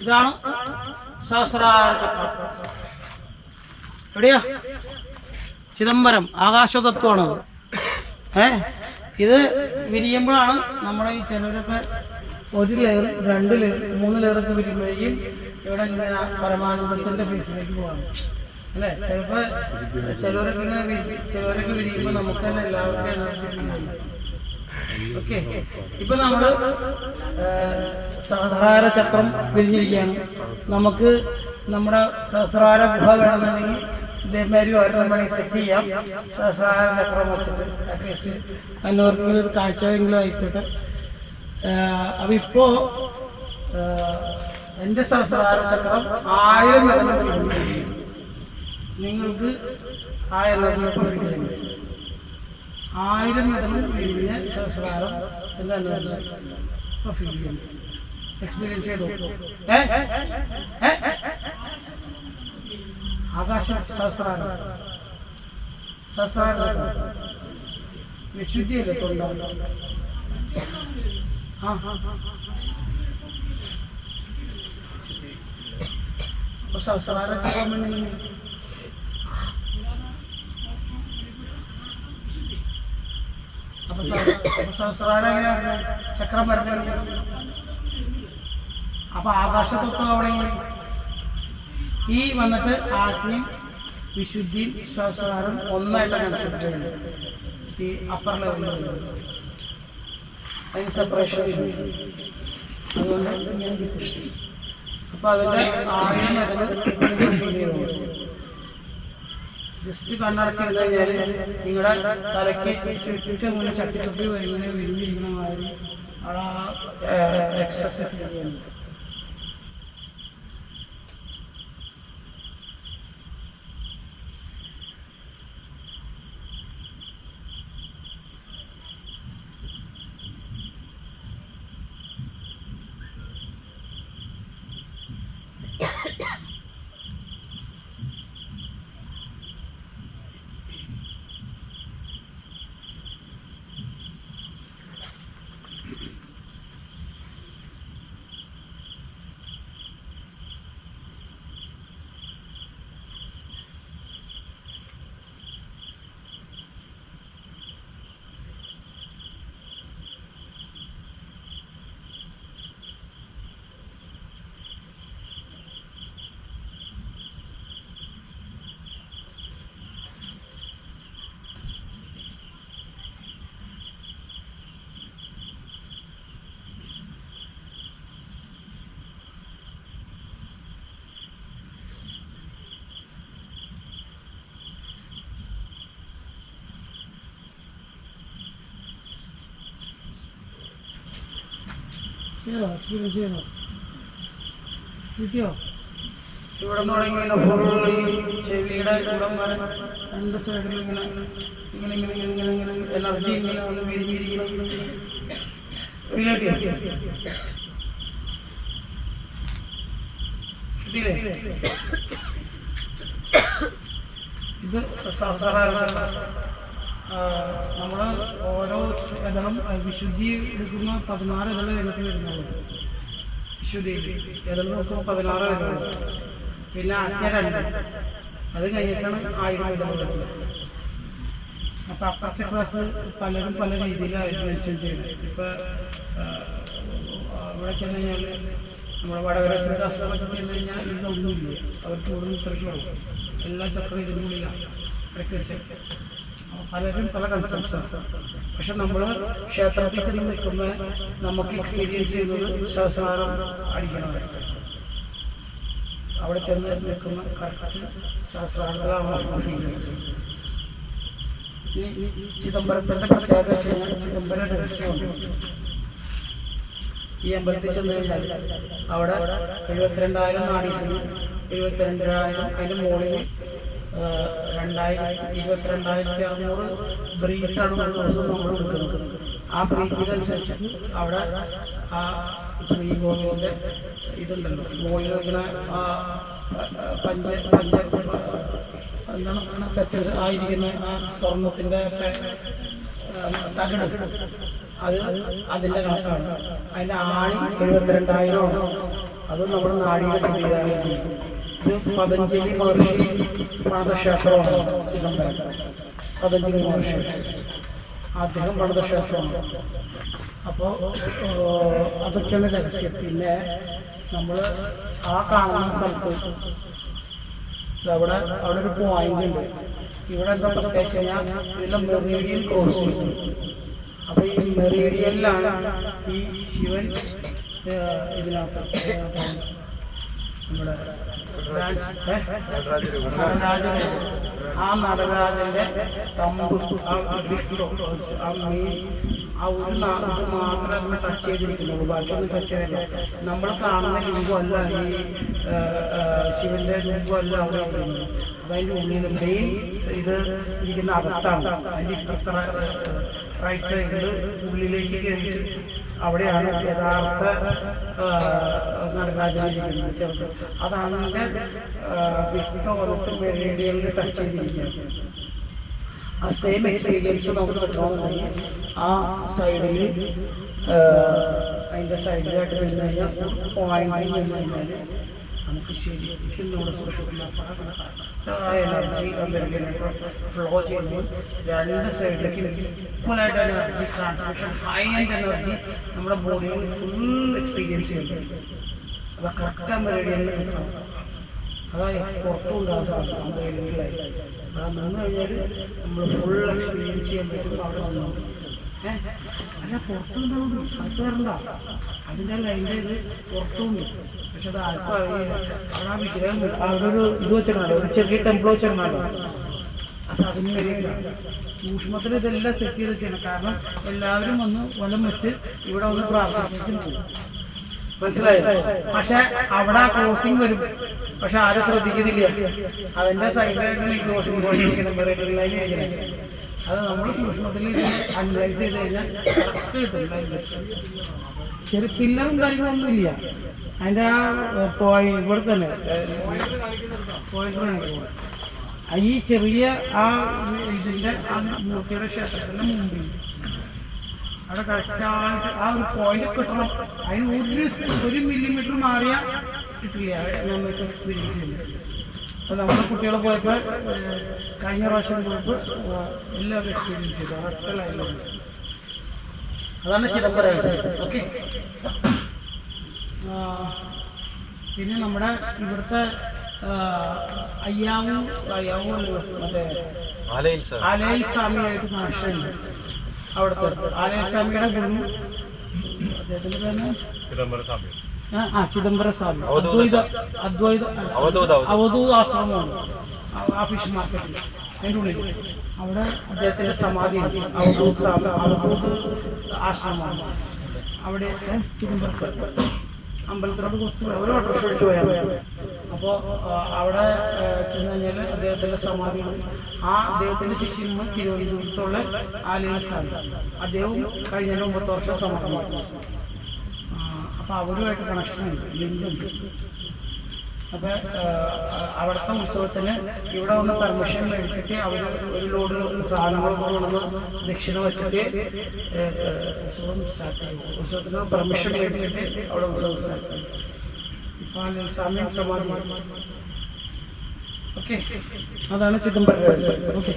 ഇതാണ് സഹസ്രാര ചക്രം എവിടെയാ ചിദംബരം ആകാശതത്വമാണത് ഏ? ഇത് വിരിയുമ്പോഴാണ് നമ്മുടെ ഈ ചിലരൊക്കെ ഒരു ലെയർ രണ്ട് ലെയർ മൂന്ന് ലെയറൊക്കെ വരുമ്പോഴേക്കും ഇവിടെ ഇങ്ങനെ പരമാനന്ദത്തിന്റെ ഫീസിലേക്ക് പോകാം അല്ലേ? ചിലപ്പോൾ ചിലവരൊക്കെ ഇങ്ങനെ ചിലവരൊക്കെ വിരിയുമ്പോൾ നമുക്ക് തന്നെ എല്ലാവർക്കും എനർജി ഓക്കെ. ഇപ്പൊ നമ്മൾ സഹസ്രാര ചക്രം പിരിഞ്ഞിരിക്കുകയാണ്. നമുക്ക് നമ്മുടെ സഹസ്രാര ഗുഹ വേണമെന്നുണ്ടെങ്കിൽ ഇതേമാതിരി ഓരോ സെറ്റ് ചെയ്യാം. സഹസ്രാര ചക്രം അറ്റ്ലീസ്റ്റ് അതിനവർക്കെങ്കിലും ഒരു കാഴ്ചയെങ്കിലും ആയിക്കോട്ടെ. അപ്പൊ ഇപ്പോ എന്റെ സഹസ്രാര ചക്രം ആയിരം നിങ്ങൾക്ക് ആ എനർജി പിടിക്കുന്നുണ്ട് ആയിരം മടങ്ങ് പിരിഞ്ഞ സഹസ്രാരം എന്താണ് എക്സ്പീരിയൻസ് ചെയ്തു ഏ? ഏ? ആകാശ സഹസ്രാരം സഹസ്രാരം വിശുദ്ധിയല്ലേ തൊണ്ടാവും ആ ആ ആ. അപ്പൊ സഹസ്രാരം ഗവൺമെന്റ് അപ്പൊ സഹ- അപ്പൊ സഹസ്രാരം എങ്ങനെയാണ് ചക്രം വരുന്നത് അപ്പൊ അവിടെ ഈ വന്നിട്ട് ആജ്ഞയും വിശുദ്ധിയും വിശ്വാസകാരം ഒന്നായിട്ടാണ് ചെയ്യുന്നത് ഈ അപ്പർ ലെവലിൽ അതിന് സെപ്പറേഷൻ അതുകൊണ്ട് അപ്പൊ അതിന്റെ ആദ്യം വരുന്നത് ജസ്റ്റ് കണ്ണടക്കി എന്താ കഴിഞ്ഞാൽ നിങ്ങളുടെ തലയ്ക്ക് ചുറ്റും മുന്നേ ചട്ടിച്ചൊപ്പി വരുന്ന വിരിഞ്ഞിരിക്കുന്ന മാതിരി ആ എക്സസൈസ് ചെയ്യുന്നുണ്ട് ചെയ്തോ? എക്സ്പീരിയൻസ് ചെയ്തോ കിട്ടിയോ? ഇവിടെ നിന്ന് തുടങ്ങി ഫുൾ ചെവിയുടെ കൂടം വരെ രണ്ട് സൈഡിലും ഇങ്ങനെ ഇങ്ങനെ ഇങ്ങനെ ഇങ്ങനെ ഇങ്ങനെ ഇങ്ങനെ എനർജി ഇങ്ങനെ ഒന്ന് വിരിഞ്ഞിരിക്കണം ഇത് സഹസ്രാര നമ്മൾ ഓരോ ഇതളും വിശുദ്ധി എടുക്കുന്ന പതിനാറ് ഇതൾ എനിക്ക് വരുന്നുള്ളൂ വിശുദ്ധി ഇതൾ നോക്കുമ്പോൾ പതിനാറ് വരുന്നുള്ളൂ പിന്നെ അജ്ഞ രണ്ട്. അത് കഴിഞ്ഞിട്ടാണ് ആയിരം ഇതൾ വരുന്നത്. അപ്പം അപ്പുറത്തെ ക്ലാസ് പലരും പല രീതിയിലായിരുന്നു ചെയ്യുന്നത്. ഇപ്പം ഇവിടെ ചെന്ന് കഴിഞ്ഞാൽ നമ്മുടെ വടകര സിദ്ധാശ്രമത്തിൽ ചെന്ന് കഴിഞ്ഞാൽ ഇതൊന്നുമില്ല അവർക്ക് ഇവിടെ നിന്ന് ഇത്രയ്ക്ക് കുറവ് എല്ലാ ചക്രം ഇതിനുള്ളിലാണ് ഇടയ്ക്ക് വെച്ച്. പലരും പല കൺസെപ്റ്റാണ് പക്ഷെ നമ്മൾ ക്ഷേത്രത്തിൽ ചെന്ന് നിൽക്കുന്ന നമുക്ക് എക്സ്പീരിയൻസ് ചെയ്യുന്നത് സഹസ്രാരം അടിക്കണം. അവിടെ ചെന്ന് നിൽക്കുന്ന കറക്റ്റ് സഹസ്രാരങ്ങളാണ് ഫീൽ ചെയ്യുന്നത്. ഈ പ്രത്യേകത വെച്ച് കഴിഞ്ഞാൽ ചിദംബര ഈ അമ്പലത്തിൽ ചെന്ന് കഴിഞ്ഞാൽ അവിടെ എഴുപത്തിരണ്ടായിരം നാടീസിന് എഴുപത്തിരണ്ടായിരം അതിന് മുകളിൽ രണ്ടായിരത്തി ഇരുപത്തിരണ്ടായിരത്തി അറുന്നൂറ് ബ്രീത്താണ് ഒരു നമ്മൾ കൊടുക്കുന്നത് ആ ബ്രീത്തിനനുസരിച്ച് അവിടെ ആ ശ്രീകോവിലിന്റെ ഇതുണ്ടല്ലോ മുകളിൽ ആ പഞ്ച പഞ്ച എന്താണ് തെറ്റ് ആയിരിക്കുന്ന ആ സ്വർണത്തിന്റെ ഒക്കെ അത് അതിന്റെ കണക്കാണ്. അതിന്റെ ആണി എഴുപത്തിരണ്ടായിരമാണ് അത് നമ്മുടെ ചെയ്താണ് ഇത് പതഞ്ജലി മഹർഷി പാദക്ഷേത്രമാണ് ചിദംബരം പതഞ്ജലി മഹർഷി അദ്ദേഹം പണിത ക്ഷേത്രമാണ് അപ്പോൾ അതൊക്കെയാണ് രഹസ്യം പിന്നെ നമ്മൾ ആ കാണുന്ന സ്ഥലത്ത് അവിടെ അവിടെ ഒരു പോയിന്റ് ഉണ്ട്. ഇവിടെ എന്താ പ്രത്യേകിച്ച് കഴിഞ്ഞാൽ ഇതിലെ മെറീഡിയൻ ക്രോസ് ചെയ്തു അപ്പോൾ ഈ മെറീഡിയനിലാണ് ഈ ശിവൻ ഇതിനകത്ത് നമ്മുടെ ആ നടരാജന്റെ ആ വിട്ടോ ആ ഒരു നാ- ഇത് മാത്രമേ ടച്ച് ചെയ്തിരിക്കുന്നുള്ളൂ ബാക്കിയൊന്നും ടച്ച് ചെയ്തില്ല നമ്മൾ കാണുന്ന ലിംഗമല്ല ഈ ശിവന്റെ ലിംഗമല്ല അവിടെ ഇരിക്കുന്നത് അതതിന്റെ ഉള്ളിൽ മെയിൻ ഇത് ഇരിക്കുന്ന അകത്താണ് അതിന്റെ ഇപ്പുറത്തെ റൈറ്റ് സൈഡിൽ ഉള്ളിലേക്ക് കയറിയിട്ട് അവിടെയാണ് യഥാർത്ഥ നടരാജനിരിക്കുന്നത് അതാണ് വിഷ്ണു ഓരോരുത്തർ മെറീഡിയനിൽ ടച്ച് ചെയ്തിരിക്കുന്നത് ആ സെയിം എക്സ്പീരിയൻസ് നമുക്ക് കിട്ടണമെന്നുണ്ടെങ്കിൽ ആ സൈഡിൽ അതിന്റെ സൈഡിലായിട്ട് വരുന്ന പോയിന്റ് കഴിഞ്ഞാൽ നമുക്ക് ശരിക്കും നമ്മുടെ എനർജി ഫ്ലോ ചെയ്യുമ്പോൾ രണ്ട് സൈഡിലേക്ക് ഈക്വലായിട്ട് energy transmission high and energy നമ്മുടെ ബോഡിയിൽ ഫുൾ എക്സ്പീരിയൻസ് ചെയ്യുന്നുണ്ട് അത് കറക്റ്റ് മെറേഡിയനിൽ കിട്ടണം അതായത് പുറത്തുണ്ടാകുന്നത് അമ്പതിലായി അത് നിന്ന് കഴിഞ്ഞാൽ നമ്മൾ ഫുൾ എക്സ്പീരിയൻസ് ചെയ്യാൻ പറ്റും അവിടെ വന്നു. അല്ല പുറത്തുണ്ടാവുന്നു അത് വരണ്ട അതിന്റെ ലൈന്റെ ഇത് പുറത്തുനിന്ന്. പക്ഷെ അത് ആ വിഗ്രഹം അവിടെ ഒരു ഇത് വെച്ചിട്ടുണ്ടോ ഒരു ചെറിയ ടെമ്പിൾ വെച്ചിട്ടുണ്ടോ. അത് അതിന് വരില്ല സൂക്ഷ്മത്തിൽ ഇതെല്ലാം സെറ്റ് ചെയ്ത് വെച്ചാണ് കാരണം എല്ലാവരും വന്ന് വലം വെച്ച് ഇവിടെ ഒന്ന് പ്രാർത്ഥിച്ചിട്ട് പോകും മനസ്സിലായോ? പക്ഷെ അവിടെ ക്രോസിംഗ് വരും. പക്ഷെ ആരും ശ്രദ്ധിക്കുന്നില്ല. അതിന്റെ സൈഡിലായിട്ട് ക്രോസിംഗ് പോയി പോയിരിക്കണം അത് നമ്മൾ ചെറിയ പില്ലറും കാര്യങ്ങളൊന്നും ഇല്ല. അതിന്റെ ആ പോയി ഇവിടെ തന്നെ ഈ ചെറിയ ആ ഇതിന്റെ ആ മൂർത്തിയുടെ ക്ഷേത്രത്തിന്റെ മുമ്പിൽ. അവിടെ കറക്റ്റായിട്ട് ആ ഒരു പോയിന്റ് കിട്ടണം. അതിന് ഒരു ഒരു മില്ലിമീറ്റർ മാറിയാൽ കിട്ടില്ല. നമ്മൾ എക്സ്പീരിയൻസ് ചെയ്യുന്നത്. അപ്പോൾ നമ്മുടെ കുട്ടികളെ പോയപ്പോൾ കഴിഞ്ഞ പ്രാവശ്യം പോയപ്പോൾ എല്ലാവരും എക്സ്പീരിയൻസ് ചെയ്തു. അതൊക്കെ അതാണ് ചിദംബരം ഓക്കെ? പിന്നെ നമ്മുടെ ഇവിടുത്തെ അയ്യാവും അയ്യാവു മറ്റേ ആലയിൽ സാർ. ആലയിൽ സ്വാമിയായിട്ട് ഭാഷയുണ്ട് അവിടുത്തെ ആലയിൽ സ്വാമിയുടെ ഗുരു. അദ്ദേഹത്തിന്റെ പേര്? ചിദംബരം സ്വാമി. ആ, ചിദംബര സ്വാമി. അദ്വൈത അദ്വൈത അവധൂത ആശ്രമമാണ്. ആ- ഫിഷ് മാർക്കറ്റിൽ അതിന്റെ ഉള്ളിൽ അവിടെ അദ്ദേഹത്തിന്റെ സമാധി അവധൂത അവധൂത ആശ്രമമാണ്. അവിടെ ചിദംബരത്ത് അമ്പലത്തിലോട് കുറച്ച് ഒരു ഓട്ടോറിക്ഷ വിളിച്ച് പോയാൽ അപ്പോൾ അവിടെ ചെന്ന് കഴിഞ്ഞാൽ അദ്ദേഹത്തിന്റെ സമാധി ആ അദ്ദേഹത്തിന്റെ ശിഷ്യന്മാർ തിരുവനന്തപുരത്തുള്ള ആലയ സ്ഥാനം അദ്ദേഹവും കഴിഞ്ഞ ഒമ്പത് വർഷം സമാധി അപ്പോൾ അവരുമായിട്ട് കണക്ഷൻ ഉണ്ട് ലിങ്കുണ്ട്. അപ്പോൾ അവിടുത്തെ ഉത്സവത്തിന് ഇവിടെ വന്ന് പെർമിഷൻ മേടിച്ചിട്ട് അവർ ഒരു ലോഡ് സാധനങ്ങൾ കൊണ്ടുവന്ന് ദക്ഷിണ വെച്ചിട്ട് ഉത്സവം സ്റ്റാർട്ട് ചെയ്യും ഉത്സവത്തിന് പെർമിഷൻ മേടിച്ചിട്ട് അവിടെ ഉത്സവം സ്റ്റാർട്ട് ചെയ്യും ഇപ്പം സമയം സമാധി ഓക്കെ. അതാണ് ചിദംബരം. ഓക്കെ.